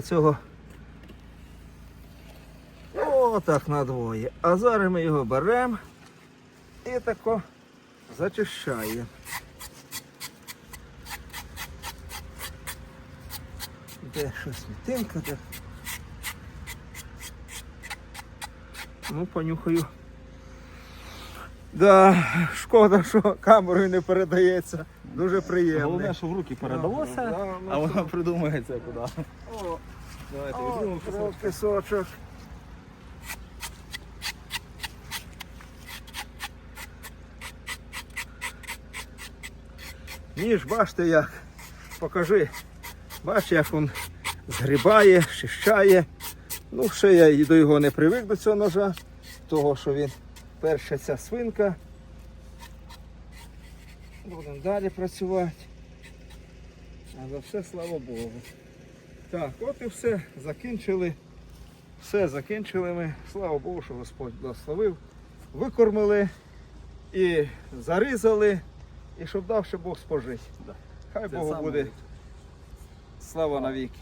Цього отак надвоє. А зараз ми його беремо і тако зачищаємо. Де щось мітинка, де. Ну, понюхаю. Да, шкода, що камерою не передається. Дуже приємно. Головне, що в руки передалося, Да, ну, а воно придумається куди. Давайте о, візьмемо кров, пісочок. Ніж, бачите як. Покажи. Бачиш, як він згрібає, щищає. Ну, ще я до його не привик до цього ножа, того, що він перша ця свинка. Будемо далі працювати. А за все слава Богу. Так, от і все. Закінчили. Все закінчили ми. Слава Богу, що Господь благословив. Викормили і зарізали, і щоб дав ще Бог спожити. Да. Хай Це Богу буде слава навіки.